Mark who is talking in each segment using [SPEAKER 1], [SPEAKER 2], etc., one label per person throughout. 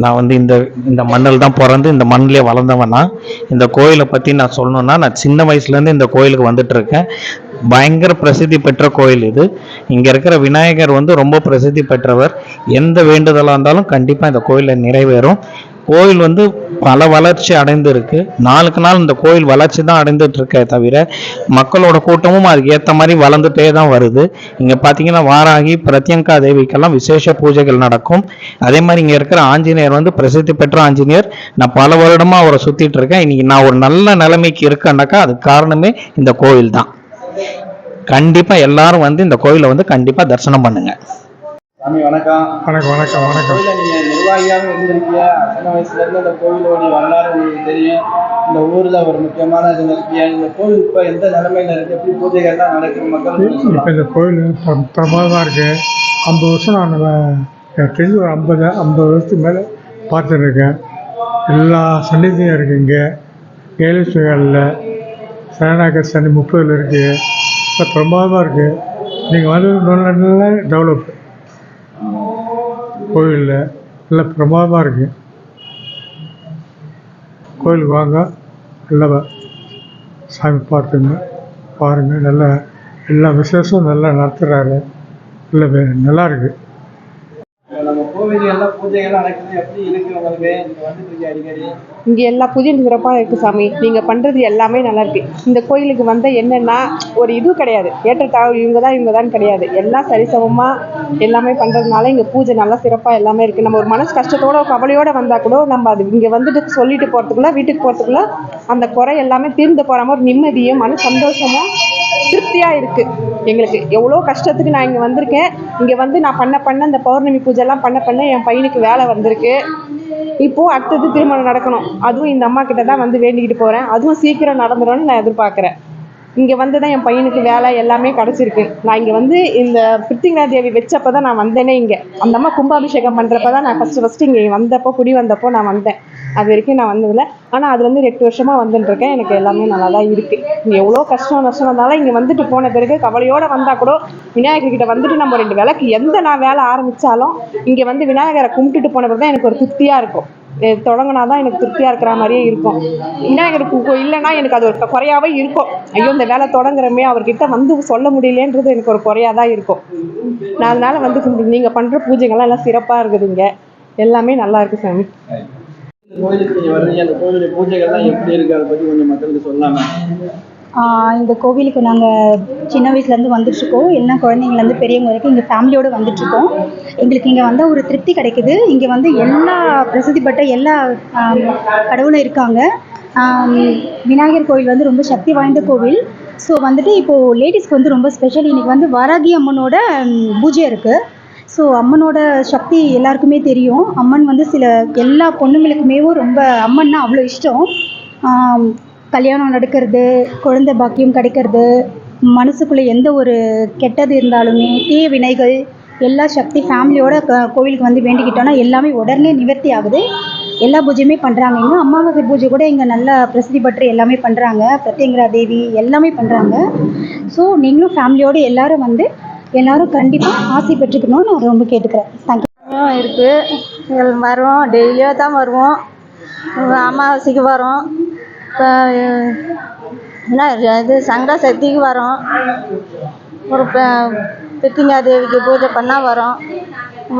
[SPEAKER 1] நான் வந்து இந்த இந்த மண்ணில் தான் பிறந்து இந்த மண்ணிலே வளர்ந்தவன். நான் இந்த கோயிலை பற்றி நான் சொல்லணும்னா நான் சின்ன வயசுலேருந்து இந்த கோயிலுக்கு வந்துட்டுருக்கேன். பயங்கர பிரசித்தி பெற்ற கோயில் இது. இங்கே இருக்கிற விநாயகர் வந்து ரொம்ப பிரசித்தி பெற்றவர். எந்த வேண்டுதலாக இருந்தாலும் கண்டிப்பாக இந்த கோயிலில் நிறைவேறும். கோயில் வந்து பல வளர்ச்சி அடைந்திருக்கு. நாளுக்கு நாள் இந்த கோயில் வளர்ச்சி தான் அடைந்துட்டு இருக்கே தவிர மக்களோட கூட்டமும் அதுக்கு ஏற்ற மாதிரி வளர்ந்துட்டே தான் வருது. இங்கே பார்த்தீங்கன்னா வாராகி பிரத்யங்கா தேவிக்கெல்லாம் விசேஷ பூஜைகள் நடக்கும். அதே மாதிரி இங்கே இருக்கிற ஆஞ்சநேயர் வந்து பிரசித்தி பெற்ற ஆஞ்சநேயர். நான் பல வருடமாக அவரை சுற்றிட்டு இருக்கேன் இன்னைக்கு நான் ஒரு நல்ல நிலைமைக்கு இருக்கேன்னாக்கா அதுக்கு காரணமே இந்த கோயில் தான். கண்டிப்பாக எல்லாரும் வந்து இந்த கோயிலை வந்து கண்டிப்பாக தரிசனம் பண்ணுங்கள்
[SPEAKER 2] சாமி வணக்கம்.
[SPEAKER 3] வணக்கம் வணக்கம் வணக்கம்.
[SPEAKER 2] கோயில நீங்க நிர்வாகியாகவும் இருந்திருக்கீங்க சின்ன வயசுல இருந்து இந்த கோயிலோட வரலாறு உங்களுக்கு தெரியும். இந்த ஊர்ல ஒரு முக்கியமான இதுல இருக்கீங்க இந்த கோயில் இப்ப எந்த நிலைமையில இருக்கு? எப்படி பூஜைகள்லாம் நடக்குது? மக்களுக்கு
[SPEAKER 3] இப்போ. இந்த கோயில் பிர- பிரமாதமாக இருக்கு. ஐம்பது வருஷம் நான் எனக்கு தெரிஞ்சு ஒரு ஐம்பது ஐம்பது வருஷத்துக்கு மேலே பார்த்துருக்கேன். எல்லா சன்னிதியும் இருக்குது இங்கே. ஏழுசுகளில் சரணாக சன்னி முப்பதில் இருக்குது இப்போ பிரமாதமாக இருக்குது நீங்கள் வந்து நல்ல டெவலப் கோயிலில் நல்ல பிரமாதமாக இருக்குது கோயிலுக்கு வாங்க நல்லா சாமி பார்த்துங்க பாருங்கள் நல்லா எல்லா விசேஷம் நல்லா நடத்துகிறாரு நல்ல நல்லா இருக்கு.
[SPEAKER 2] நம்ம நம்ம கோவில்கள்லாம் பூஜைகள்லாம் நடக்குது. எப்படி இருக்கு உங்களுக்கு? நீங்க வந்துட்டு அடிக்கடி.
[SPEAKER 4] இங்கே எல்லா பூஜையும் சிறப்பாக இருக்குது சாமி. நீங்கள் பண்ணுறது எல்லாமே நல்லா இருக்கு. இந்த கோயிலுக்கு வந்தால் என்னென்னா ஒரு இது கிடையாது. ஏற்றத்தாழ்வு இவங்க தான் இவங்க தான் கிடையாது. எல்லாம் சரிசமமாக எல்லாமே பண்ணுறதுனால இங்கே பூஜை நல்லா சிறப்பாக எல்லாமே இருக்குது நம்ம ஒரு மனசு கஷ்டத்தோட கவலையோடு வந்தால் கூட நம்ம அது இங்கே வந்துட்டு சொல்லிட்டு போகிறதுக்குள்ள வீட்டுக்கு போகிறதுக்குள்ள அந்த குறை எல்லாமே தீர்ந்து போகிற மாதிரி நிம்மதியும் மன சந்தோஷமும் திருப்தியாக இருக்குது எங்களுக்கு எவ்வளோ கஷ்டத்துக்கு நான் இங்கே வந்திருக்கேன். இங்கே வந்து நான் பண்ண பண்ண இந்த பௌர்ணமி பூஜைலாம் பண்ண பண்ண என் பையனுக்கு வேலை வந்திருக்கு. இப்போது அடுத்தது திருமணம் நடக்கணும். அதுவும் இந்த அம்மா கிட்ட தான் வந்து வேண்டிக்கிட்டு போகிறேன் அதுவும் சீக்கிரம் நடந்துடும்னு நான் எதிர்பார்க்குறேன். இங்கே வந்து தான் என் பையனுக்கு வேலை எல்லாமே கிடச்சிருக்கு. நான் இங்கே வந்து இந்த பிருத்திங்கரா தேவி வச்சப்போ தான் நான் வந்தேனே இங்கே. அந்த அம்மா கும்பாபிஷேகம் பண்ணுறப்ப தான் நான் ஃபஸ்ட்டு ஃபஸ்ட்டு இங்கே வந்தப்போ குடி வந்தப்போ நான் வந்தேன். அது வரைக்கும் நான் வந்ததில்ல. ஆனால் அது வந்து எட்டு வருஷமாக வந்துட்டுருக்கேன் எனக்கு எல்லாமே நல்லா தான் இருக்குது இங்கே எவ்வளோ கஷ்டம் நஷ்டம் வந்தாலும் இங்கே வந்துட்டு போன பிறகு கவலையோடு வந்தால் கூட விநாயகர்கிட்ட வந்துட்டு நம்ம ரெண்டு விளக்கு எந்த நான் வேலை ஆரம்பித்தாலும் இங்கே வந்து விநாயகரை கும்பிட்டுட்டு போன பிறகு தான் எனக்கு ஒரு திருப்தியாக இருக்கும். தொடங்கினா தான் எனக்கு திருப்தியாக இருக்கிற மாதிரியே இருக்கும். விநாயகருக்கு இல்லைன்னா எனக்கு அது ஒரு குறையாவே இருக்கும். ஐயோ இந்த வேலை தொடங்குறமே அவர்கிட்ட வந்து சொல்ல முடியலன்றது எனக்கு ஒரு குறையாக தான் இருக்கும். நான் அதனால் வந்து நீங்கள் பண்ணுற பூஜைகள்லாம் எல்லாம் சிறப்பாக இருக்குது இங்கே. எல்லாமே நல்லா இருக்கு சாமி.
[SPEAKER 2] கோயிலுக்கு நீங்க வர்றீங்க. அந்த கோயிலுடைய பூஜைகள்லாம் எப்படி இருக்கு? அதை பத்தி கொஞ்சம் மக்களுக்கு சொல்லாம.
[SPEAKER 5] இந்த கோவிலுக்கு நாங்கள் சின்ன வயசுலேருந்து வந்துட்டுருக்கோம். எல்லாம் குழந்தைங்கலேருந்து பெரியவங்க வரைக்கும் இங்கே ஃபேமிலியோடு வந்துட்டுருக்கோம். எங்களுக்கு இங்கே வந்தால் ஒரு திருப்தி கிடைக்குது. இங்கே வந்து எல்லா பிரசித்திப்பட்ட எல்லா கடவுளும் இருக்காங்க. விநாயகர் கோவில் வந்து ரொம்ப சக்தி வாய்ந்த கோவில். ஸோ வந்துட்டு இப்போது லேடிஸ்க்கு வந்து ரொம்ப ஸ்பெஷல் இன்றைக்கி வந்து வாராகி அம்மனோட பூஜை இருக்குது ஸோ அம்மனோட சக்தி எல்லாருக்குமே தெரியும். அம்மன் வந்து சில எல்லா பொண்ணுங்களுக்குமே ரொம்ப அம்மன்னா அவ்வளோ இஷ்டம். கல்யாணம் நடக்கிறது குழந்தை பாக்கியம் கிடைக்கிறது மனசுக்குள்ளே எந்த ஒரு கெட்டது இருந்தாலுமே தீய வினைகள் எல்லா சக்தி ஃபேமிலியோட க- கோவிலுக்கு வந்து வேண்டிக்கிட்டோன்னா எல்லாமே உடனே நிவர்த்தி ஆகுது. எல்லா பூஜையுமே பண்ணுறாங்க இன்னும் அமாவாசை பூஜை கூட இங்கே நல்லா பிரசித்தி பெற்று எல்லாமே பண்ணுறாங்க பிரத்யங்கரா தேவி எல்லாமே பண்ணுறாங்க ஸோ நீங்களும் ஃபேமிலியோடு எல்லாரும் வந்து எல்லாரும் கண்டிப்பாக ஆசை பெற்றுக்கணும்னு நான் ரொம்ப கேட்டுக்கிறேன். தேங்க்யூ
[SPEAKER 6] இருக்குது வருவோம் டெய்லியாக தான் வருவோம். அமாவாசைக்கு வரோம். இப்போ என்ன இது சங்கட சக்திக்கு வரோம். ஒரு பித்திங்கா தேவிக்கு பூஜை பண்ணால் வரோம்.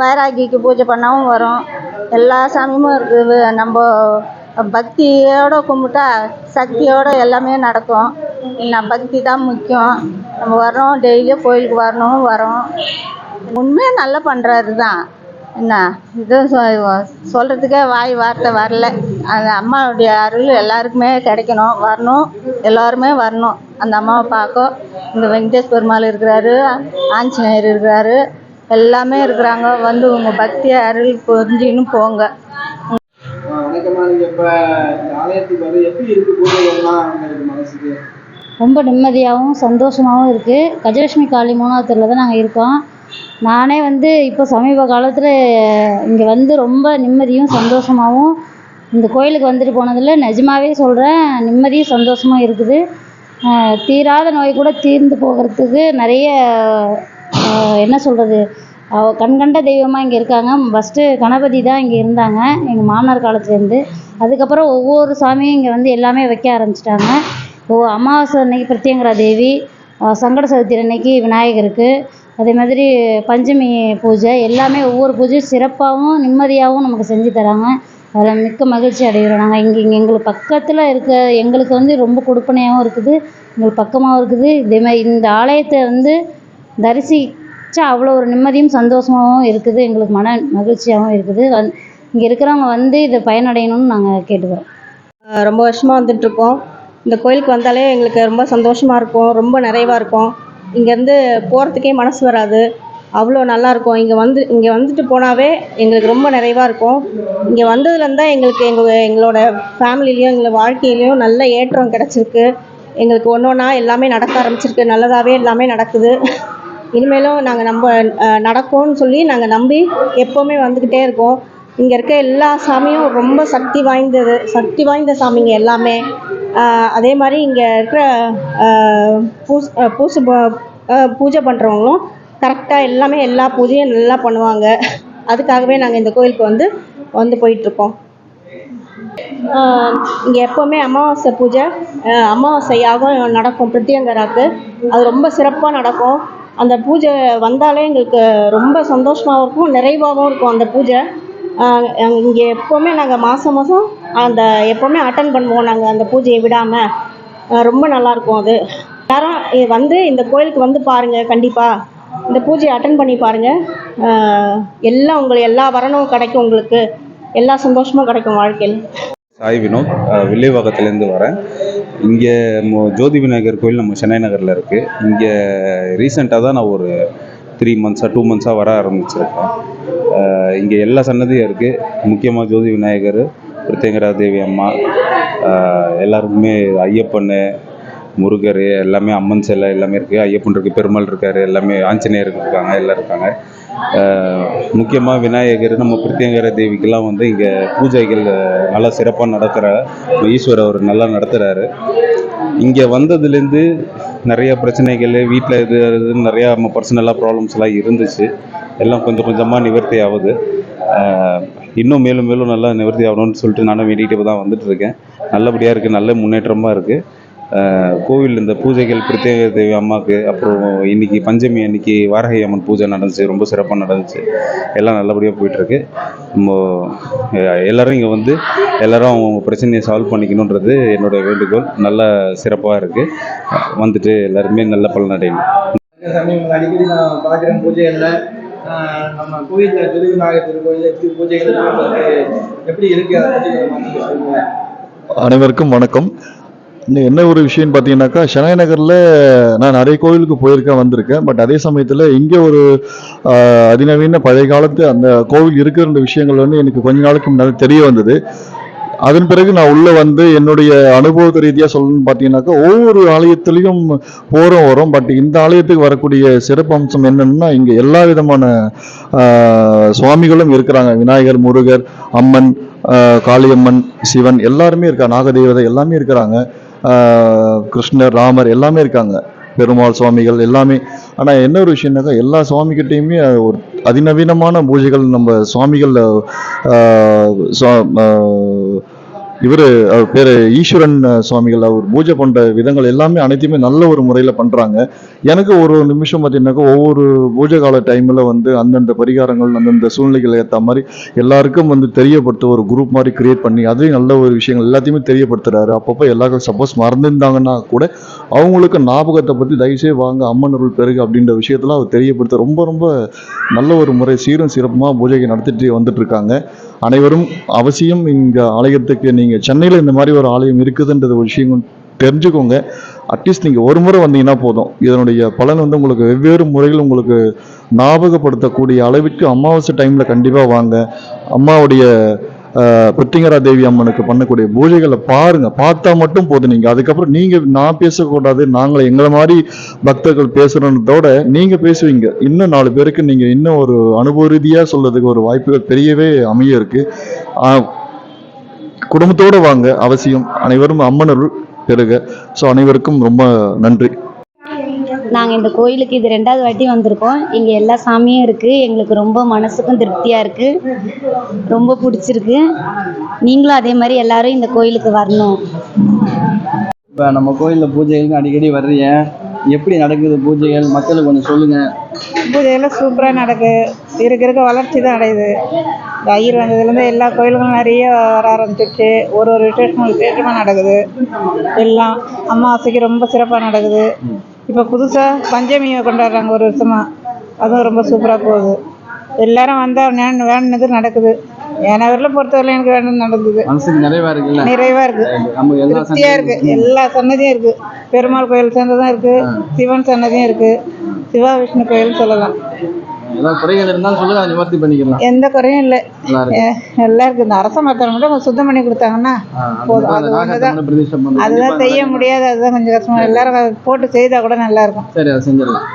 [SPEAKER 6] வைராகிக்கு பூஜை பண்ணாவும் வரோம். எல்லா சாமியும் இருக்குது நம்ம பக்தியோட கும்பிட்டா சக்தியோட எல்லாமே நடக்கும். நான் பக்தி தான் முக்கியம். நம்ம வரோம் டெய்லியும் கோயிலுக்கு வரணும் வரோம் உண்மையாக நல்லா பண்ணுறாரு தான். என்ன? இது சொ- சொல்கிறதுக்கே வாய் வார்த்தை வரல. அந்த அம்மாவுடைய அருள் எல்லாருக்குமே கிடைக்கணும். வரணும். எல்லோருமே வரணும். அந்த அம்மாவை பார்க்க. இந்த வெங்கடேஷ் பெருமாள் இருக்கிறாரு ஆஞ்சநேயர் இருக்கிறாரு. எல்லாமே இருக்கிறாங்க. வந்து உங்கள் பக்தி அருள் புரிஞ்சுன்னு போங்க.
[SPEAKER 2] ஆஹ் வணக்கம்மா ஆலயத்துக்கு வந்து எப்படி இருக்கு பூஜைகள்லாம் உங்களுக்கு மனசுக்கு?
[SPEAKER 7] ரொம்ப நிம்மதியாகவும் சந்தோஷமாகவும் இருக்குது கஜலட்சுமி காளி மூணாவது தான் நாங்கள் இருக்கோம். நானே வந்து இப்போ சமீப காலத்தில் இங்கே வந்து ரொம்ப நிம்மதியும் சந்தோஷமாகவும் இந்த கோயிலுக்கு வந்துட்டு போனதில் நிஜமாவே சொல்கிறேன் நிம்மதியும் சந்தோஷமும் இருக்குது. தீராத நோய் கூட தீர்ந்து போகிறதுக்கு நிறைய என்ன சொல்கிறது அவ கண்கண்ட தெய்வமாக இங்கே இருக்காங்க. ஃபஸ்ட்டு கணபதி தான் இங்கே இருந்தாங்க எங்கள் மாமனார் காலத்துலேருந்து அதுக்கப்புறம் ஒவ்வொரு சாமியும் இங்கே வந்து எல்லாமே வைக்க ஆரம்பிச்சிட்டாங்க. ஓ அமாவாசை அன்னைக்கு பிரத்யங்கரா தேவி சங்கட சதுர்த்தி அன்னைக்கு விநாயகருக்கு அதே மாதிரி பஞ்சமி பூஜை எல்லாமே ஒவ்வொரு பூஜையும் சிறப்பாகவும் நிம்மதியாகவும் நமக்கு செஞ்சு தராங்க. அதில் மிக்க மகிழ்ச்சி அடைகிறோம் நாங்கள் இங்கே இங்கே எங்களுக்கு பக்கத்தில் இருக்க எங்களுக்கு வந்து ரொம்ப கொடுப்பனையாகவும் இருக்குது எங்களுக்கு பக்கமாகவும் இருக்குது. இதே மாதிரி இந்த ஆலயத்தை வந்து தரிசி தரிசித்தா அவ்வளோ ஒரு நிம்மதியும் சந்தோஷமாகவும் இருக்குது. எங்களுக்கு மன மகிழ்ச்சியாகவும் இருக்குது. வந் இங்கே இருக்கிறவங்க வந்து இதை பயனடையணும்னு நாங்கள் கேட்டுக்கிறோம்.
[SPEAKER 8] ரொம்ப வருஷமாக வந்துட்டுருக்கோம். இந்த கோயிலுக்கு வந்தாலே எங்களுக்கு ரொம்ப சந்தோஷமாக இருக்கும். ரொம்ப நிறைவாக இருக்கும். இங்கேருந்து போகிறதுக்கே மனசு வராது. அவ்வளோ நல்லாயிருக்கும் இங்கே வந்து இங்கே வந்துட்டு போனாவே எங்களுக்கு ரொம்ப நிறைவாக இருக்கும். இங்கே வந்ததுலேருந்து எங்களுக்கு எங்கள் எங்களோட ஃபேமிலிலையும் எங்களோட வாழ்க்கையிலையும் நல்ல ஏற்றம் கிடச்சிருக்கு. எங்களுக்கு ஒன்று ஒன்றா எல்லாமே நடக்க ஆரம்பிச்சிருக்கு. நல்லதாகவே எல்லாமே நடக்குது. இனிமேலும் நாங்கள் நம்ப நடக்கும்னு சொல்லி நாங்கள் நம்பி எப்போவுமே வந்துக்கிட்டே இருக்கோம். இங்கே இருக்க எல்லா சாமியும் ரொம்ப சக்தி வாய்ந்தது சக்தி வாய்ந்த சாமிங்க எல்லாமே. அதே மாதிரி இங்கே இருக்கிற பூஸ் பூசு பூஜை பண்ணுறவங்களும் கரெக்டாக எல்லாமே எல்லா பூஜையும் நல்லா பண்ணுவாங்க. அதுக்காகவே நாங்கள் இந்த கோயிலுக்கு வந்து வந்து போயிட்டுருக்கோம். இங்கே எப்போவுமே அமாவாசை பூஜை அமாவாசை யாகம் நடக்கும் பிரத்யங்கராக்கு. அது ரொம்ப சிறப்பாக நடக்கும். அந்த பூஜை வந்தாலே எங்களுக்கு ரொம்ப சந்தோஷமாகவும் இருக்கும் நிறைவாகவும் இருக்கும் அந்த பூஜை. இங்கே எப்போவுமே நாங்கள் மாதம் மாதம் அந்த எப்போவுமே அட்டன் பண்ணுவோம் நாங்கள் அந்த பூஜையை விடாமல் ரொம்ப நல்லாயிருக்கும் அது. யாரும் வந்து இந்த கோயிலுக்கு வந்து பாருங்கள் கண்டிப்பாக இந்த பூஜையை அட்டன் பண்ணி பாருங்கள் எல்லாம் உங்களுக்கு எல்லா வரணும் கிடைக்கும் உங்களுக்கு. எல்லா சந்தோஷமும் கிடைக்கும் வாழ்க்கையில்.
[SPEAKER 9] சாய் வினோத் வில்லிவாக்கத்துலேருந்து வரேன். இங்கே ஜோதி விநாயகர் கோயில் நம்ம சென்னை நகரில் இருக்குது இங்கே ரீசெண்டாக தான் நான் ஒரு த்ரீ மந்த்ஸாக டூ மந்த்ஸாக வர ஆரம்பிச்சிருக்கேன். இங்கே எல்லா சன்னதியும் இருக்குது முக்கியமாக ஜோதி விநாயகர் பிரத்யங்கரா தேவி அம்மா எல்லாருக்குமே ஐயப்பன் முருகர் எல்லாமே அம்மன் சிலை எல்லாமே இருக்குது ஐயப்பன் இருக்குது பெருமாள் இருக்கார் எல்லாமே ஆஞ்சநேயர் இருக்காங்க எல்லாம் இருக்காங்க. முக்கியமாக விநாயகர் நம்ம பிரத்யங்கர தேவிக்கெல்லாம் வந்து இங்கே பூஜைகள் நல்லா சிறப்பாக நடக்கிற ஈஸ்வரர் அவர் நல்லா நடத்துகிறாரு இங்கே வந்ததுலேருந்து நிறைய பிரச்சனைகள் வீட்டில் இது இதுன்னு நிறையா நம்ம பர்சனலாக ப்ராப்ளம்ஸ்லாம் இருந்துச்சு. எல்லாம் கொஞ்சம் கொஞ்சமாக நிவர்த்தி ஆகுது. இன்னும் மேலும் மேலும் நல்லா நிவர்த்தி ஆகணும்னு சொல்லிட்டு நானும் வேண்டிகிட்டு தான் வந்துட்டுருக்கேன் நல்லபடியாக இருக்குது நல்ல முன்னேற்றமாக இருக்குது கோவில் இந்த பூஜைகள் பிரத்யேக தேவி அம்மாவுக்கு அப்புறம் இன்னைக்கு பஞ்சமி அன்னைக்கு வாரகை அம்மன் பூஜை நடந்துச்சு. ரொம்ப சிறப்பாக நடந்துச்சு. எல்லாம் நல்லபடியாக போயிட்டுருக்கு. நம்ம எல்லாரும் இங்கே வந்து எல்லாரும் அவங்க பிரச்சனையை சால்வ் பண்ணிக்கணுன்றது என்னோட வேண்டுகோள். நல்ல சிறப்பாக இருக்குது வந்துட்டு எல்லாருமே நல்ல பலனடையணும்
[SPEAKER 2] அடிக்கடி நான் பார்க்குறேன் பூஜைகளில். நம்ம கோயிலில் திருவிநாயகர் திருக்கோயிலில் எப்படி பூஜைகள் எப்படி இருக்கு? அதை பற்றி கொஞ்சம் சொல்லுங்க.
[SPEAKER 10] அனைவருக்கும் வணக்கம். இன்னும் என்ன ஒரு விஷயம்னு பார்த்தீங்கன்னாக்கா ஷெனாய் நகரில் நான் நிறைய கோவிலுக்கு போயிருக்கேன் வந்திருக்கேன். பட் அதே சமயத்தில் இங்கே ஒரு அதிநவீன பழைய காலத்து அந்த கோவில் இருக்கிற விஷயங்கள் வந்து எனக்கு கொஞ்ச நாளுக்கு முன்னாடி தெரிய வந்தது. அதன் பிறகு நான் உள்ளே வந்து என்னுடைய அனுபவத்தை ரீதியாக சொல்லணும்னு பார்த்தீங்கன்னாக்கா ஒவ்வொரு ஆலயத்துலேயும் போகிறோம் வரோம். பட் இந்த ஆலயத்துக்கு வரக்கூடிய சிறப்பு அம்சம் என்னென்னா இங்கே எல்லா விதமான சுவாமிகளும் இருக்கிறாங்க. விநாயகர் முருகர் அம்மன் காளியம்மன் சிவன் எல்லாருமே இருக்கா நாகதேவதை எல்லாமே இருக்கிறாங்க. கிருஷ்ணர் ராமர் எல்லாமே இருக்காங்க. பெருமாள் சுவாமிகள் எல்லாமே. ஆனால் என்ன ஒரு விஷயம்னாக்கா எல்லா சுவாமிகிட்டேயுமே ஒரு அதிநவீனமான பூஜைகள் நம்ம சுவாமிகளில் இவர் அவர் பேர் ஈஸ்வரன் சுவாமிகள். அவர் பூஜை பண்ணுற விதங்கள் எல்லாமே அனைத்தையுமே நல்ல ஒரு முறையில் பண்ணுறாங்க எனக்கு ஒரு நிமிஷம் பார்த்தீங்கன்னாக்கா ஒவ்வொரு பூஜை கால டைமில் வந்து அந்தந்த பரிகாரங்கள் அந்தந்த சூழ்நிலைகள் ஏற்ற மாதிரி எல்லாருக்கும் வந்து தெரியப்படுத்த ஒரு குரூப் மாதிரி கிரியேட் பண்ணி அதையும் நல்ல ஒரு விஷயங்கள் எல்லாத்தையுமே தெரியப்படுத்துறாரு. அப்பப்போ எல்லாருக்கும் சப்போஸ் மறந்துருந்தாங்கன்னா கூட அவங்களுக்கு ஞாபகத்தை பற்றி தயவுசெய்து வாங்க அம்மன் அருள் பெருகு அப்படின்ற விஷயத்தெல்லாம் அவர் தெரியப்படுத்த ரொம்ப ரொம்ப நல்ல ஒரு முறை சீரும் சிறப்புமாக பூஜையை நடத்திட்டு வந்துட்டு இருக்காங்க. அனைவரும் அவசியம் இங்கே ஆலயத்துக்கு நீங்கள் சென்னையில் இந்த மாதிரி ஒரு ஆலயம் இருக்குதுன்றது ஒரு விஷயம் தெரிஞ்சுக்கோங்க. அட்லீஸ்ட் நீங்கள் ஒரு முறை வந்தீங்கன்னா போதும். இதனுடைய பலன் வந்து உங்களுக்கு வெவ்வேறு முறையில் உங்களுக்கு ஞாபகப்படுத்தக்கூடிய அளவிற்கு அமாவாசை டைமில் கண்டிப்பாக வாங்க. அம்மாவுடைய ஆஹ், தேவி அம்மனுக்கு பண்ணக்கூடிய பூஜைகளை பாருங்க. பார்த்தா மட்டும் போதும் நீங்கள் அதுக்கப்புறம் நீங்கள் நான் பேசக்கூடாது நாங்களே எங்களை மாதிரி பக்தர்கள் பேசுகிறதோட நீங்கள் பேசுவீங்க. இன்னும் நாலு பேருக்கு நீங்கள் இன்னும் ஒரு அனுபவ ரீதியா சொல்றதுக்கு ஒரு வாய்ப்புகள் பெரியவே அமைய இருக்கு. குடும்பத்தோடு வாங்க அவசியம். அனைவரும் அம்மனருள் பெருக. ஸோ அனைவருக்கும் ரொம்ப நன்றி.
[SPEAKER 7] நாங்கள் இந்த கோயிலுக்கு இது ரெண்டாவது வாட்டி வந்திருக்கோம். இங்கே எல்லா சாமியும் இருக்குது எங்களுக்கு ரொம்ப மனசுக்கும் திருப்தியாக இருக்குது ரொம்ப பிடிச்சிருக்கு. நீங்களும் அதே மாதிரி எல்லாரும் இந்த கோயிலுக்கு வரணும்.
[SPEAKER 2] இப்போ நம்ம கோயிலில் பூஜைகளுக்கு அடிக்கடி வர்றீங்க. எப்படி நடக்குது பூஜைகள்? மக்களுக்கு கொஞ்சம் சொல்லுங்க.
[SPEAKER 11] பூஜையெல்லாம் சூப்பராக நடக்குது இருக்க இருக்க. வளர்ச்சி தான் அடையுது. இந்த ஐயர் வந்ததுலேருந்து எல்லா கோயிலுக்கும் நிறைய வர ஆரம்பிச்சிருச்சு. ஒரு ஒரு விசேஷமும் விசேஷமாக நடக்குது. எல்லாம் அமாவாசைக்கு ரொம்ப சிறப்பாக நடக்குது. இப்போ புதுசாக பஞ்சமியை கொண்டாடுறாங்க ஒரு வருஷமாக அதுவும் ரொம்ப சூப்பராக போகுது. எல்லாரும் வந்தால் வேணும் வேணுனது நடக்குது. என் ஊரில் பொறுத்தவரை எனக்கு வேணும் நடந்தது.
[SPEAKER 2] நிறைவா
[SPEAKER 11] நிறைவாக இருக்கு.
[SPEAKER 2] நம்ம எல்லா
[SPEAKER 11] திருப்தியாக இருக்கு. எல்லா சன்னதியும் இருக்கு. பெருமாள் கோயில் சேர்ந்ததும் இருக்கு. சிவன் சன்னதியும் இருக்கு. சிவா விஷ்ணு கோயில் சொல்லலாம்.
[SPEAKER 2] ஏதாவது குறைகள் இருந்தாலும் சொல்லுங்க நிவர்த்தி பண்ணிக்கலாம்.
[SPEAKER 11] எந்த குறையும் இல்லை.
[SPEAKER 2] நல்லா இருக்கு.
[SPEAKER 11] எல்லாம் இருக்கு. இந்த அரச மரத்தில் மட்டும் சுத்தம் பண்ணி கொடுத்தாங்கன்னா போதும். அது
[SPEAKER 2] பண்ணணும்.
[SPEAKER 11] அதுதான் செய்ய முடியாது. அதுதான் கொஞ்சம் கஷ்டமா. எல்லாரும் போட்டு செய்தா கூட நல்லா இருக்கும்.
[SPEAKER 2] சரி அதை செஞ்சிடலாம்.